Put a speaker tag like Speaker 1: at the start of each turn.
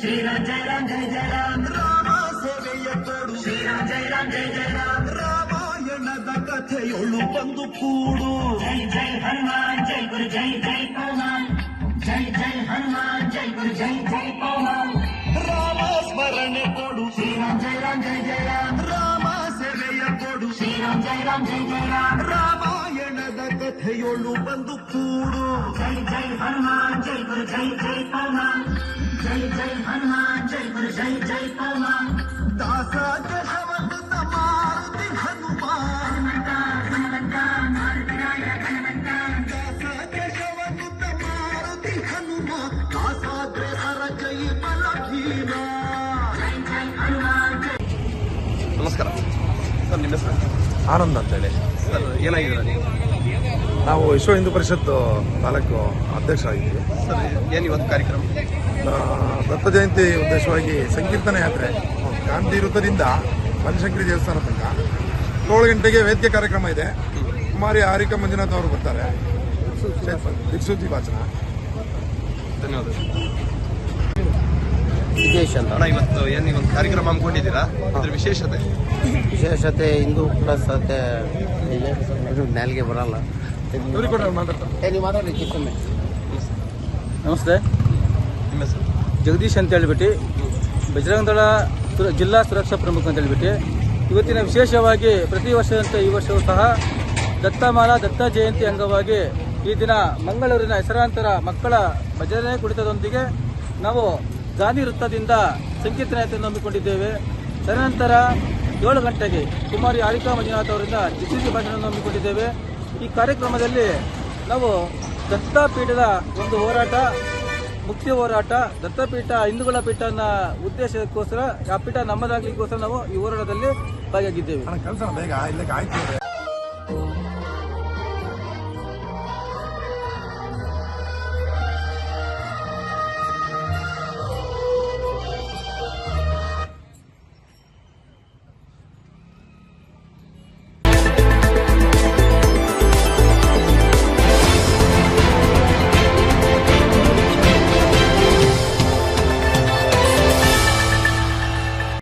Speaker 1: ಕೊಡು ಶ್ರೀರಾಮ್ ಜೈ ರಾಮ್ ಜೈ ಜೈ ರಾಮ್ ರಾಮ ಸೇವೆಯ ಕೊಡು ಶ್ರೀರಾಮ್ ಜೈ ರಾಮ್ ಜೈ ಜೈ ರಾಮ್ ರಾಮಾಯಣದ ಕಥೆಯೊಳು ಬಂದು ಕೂಡು
Speaker 2: ಜೈ ಜೈ ಹನುಮಾನ್ ಜೈ ಗುರು ಜೈ ಜೈ ಪವಮಾನ್ ಜೈ ಜೈ ಹನುಮಾನ್ ಜೈ ಗುರು ಜೈ ಜೈ ಪವಮಾನ್
Speaker 1: ರಾಮ ಸ್ಮರಣೆ ಕೊಡು
Speaker 2: ಶ್ರೀರಾಮ್ ಜೈ ರಾಮ್ ಜೈ ಜೈ ರಾಮ್
Speaker 1: ರಾಮ ಸೇವೆಯ ಕೊಡು
Speaker 2: ಶ್ರೀರಾಮ್ ಜೈ ರಾಮ್ ಜೈ ಜೈ ರಾಮ್
Speaker 1: ರಾಮಾಯಣದ ಕಥೆಯೊಳು ಬಂದು ಕೂಡು
Speaker 2: ಜೈ ಜೈ ಹನುಮಾನ್ ಜೈ ಗುರು ಜೈ ಜೈ ಪವಮಾನ್ ಜೈ ಜೈ ಹನುಮಾನ್ ಜೈ ಗುರು ಜೈ ಜೈ ಪವಮಾನ್
Speaker 1: ದಾಸ ಕೇಶವನ ಮಾರುತಿ ಹನುಮಾನ್
Speaker 2: ಹನುಮಂತ ಹನುಮಂತ ಮಾರುತಿರಾಯ ಹನುಮಂತ
Speaker 1: ದಾಸ ಕೇಶವನ ಮಾರುತಿ ಹನುಮಾನ್ ದಾಸಾಗ್ರಸರ ಜೈ ಬಲ ಭೀಮ
Speaker 2: ಜೈ ಜೈ ಹನುಮಾನ್ ಜೈ
Speaker 3: ನಮಸ್ಕಾರ ಸರ್ ನಿಮ್ಮ ಹೆಸರು
Speaker 4: ಆನಂದ್ ಅಂತೇಳಿ
Speaker 3: ಸರ್ ಏನಾಗಿದ್ದೀರಾ ನೀವು
Speaker 4: ವಿಶ್ವ ಹಿಂದೂ ಪರಿಷತ್ ತಾಲೂಕು ಅಧ್ಯಕ್ಷ ಆಗಿದ್ದೀವಿ.
Speaker 3: ಸರ್ ಏನು ಇವತ್ತು ಕಾರ್ಯಕ್ರಮ?
Speaker 4: ದತ್ತ ಜಯಂತಿ ಉದ್ದೇಶವಾಗಿ ಸಂಕೀರ್ತನ ಯಾತ್ರೆ. ಗಾಂಧಿ ವೃತ್ತದಿಂದ ಬನಶಂಕರಿ ದೇವಸ್ಥಾನ ತನಕ. ಏಳು ಗಂಟೆಗೆ ವೇದಿಕೆ ಕಾರ್ಯಕ್ರಮ ಇದೆ. ಕುಮಾರಿ ಹಾರಿಕಾ ಮಂಜುನಾಥ್ ಅವರು ಬರ್ತಾರೆ. ದಿಕ್ಸೂತಿ ವಾಚನ
Speaker 3: ಧನ್ಯವಾದ
Speaker 5: ವಿದೇಶ ಅಂತ.
Speaker 3: ಅಣ್ಣ ಇವತ್ತು ಏನು ನೀವು ಒಂದು ಕಾರ್ಯಕ್ರಮ ಹಮ್ಮಿಕೊಂಡಿದ್ದೀರಾ ಅದ್ರ ವಿಶೇಷತೆ?
Speaker 5: ವಿಶೇಷತೆ ಹಿಂದೂ ಕೂಡ ಮತ್ತೆ ಇದು ನಾಲಿಗೆ ಬರಲ್ಲ.
Speaker 6: ನಮಸ್ತೆ.
Speaker 3: ನಿಮ್ಮ ಹೆಸರು?
Speaker 6: ಜಗದೀಶ್ ಅಂತ ಹೇಳ್ಬಿಟ್ಟು ಬಜರಂಗ ದಳ ಜಿಲ್ಲಾ ಸುರಕ್ಷಾ ಪ್ರಮುಖ ಅಂತ ಹೇಳ್ಬಿಟ್ಟು ಇವತ್ತಿನ ವಿಶೇಷವಾಗಿ ಪ್ರತಿ ವರ್ಷದಂತೆ ಈ ವರ್ಷವೂ ಸಹ ದತ್ತಮಾಲಾ ದತ್ತ ಜಯಂತಿ ಅಂಗವಾಗಿ ಈ ದಿನ ಮಂಗಳೂರಿನ ಹೆಸರಾಂತರ ಮಕ್ಕಳ ಭಜನೆ ಕುಡಿತದೊಂದಿಗೆ ನಾವು ಗಾಂಧಿ ವೃತ್ತದಿಂದ ಸಂಕೀರ್ತನ ಯಾತ್ರೆಯನ್ನು ಹಮ್ಮಿಕೊಂಡಿದ್ದೇವೆ. ತದನಂತರ ಏಳು ಗಂಟೆಗೆ ಕುಮಾರಿ ಆರಿಕಾ ಮಂಜುನಾಥ್ ಅವರಿಂದ ಜಿಸಿಸಿ ಭಾಷಣವನ್ನು ಹಮ್ಮಿಕೊಂಡಿದ್ದೇವೆ. ಈ ಕಾರ್ಯಕ್ರಮದಲ್ಲಿ ನಾವು ದತ್ತಾಪೀಠದ ಒಂದು ಹೋರಾಟ ಮುಕ್ತಿ ಹೋರಾಟ, ದತ್ತಪೀಠ, ಹಿಂದೂಗಳ ಪೀಠನ ಉದ್ದೇಶಕ್ಕೋಸ್ಕರ, ಆ ಪೀಠ ನಮ್ಮದಾಗ್ಲಿಕ್ಕೋಸ್ಕರ ನಾವು ಈ ಹೋರಾಟದಲ್ಲಿ ಭಾಗಿಯಾಗಿದ್ದೇವೆ.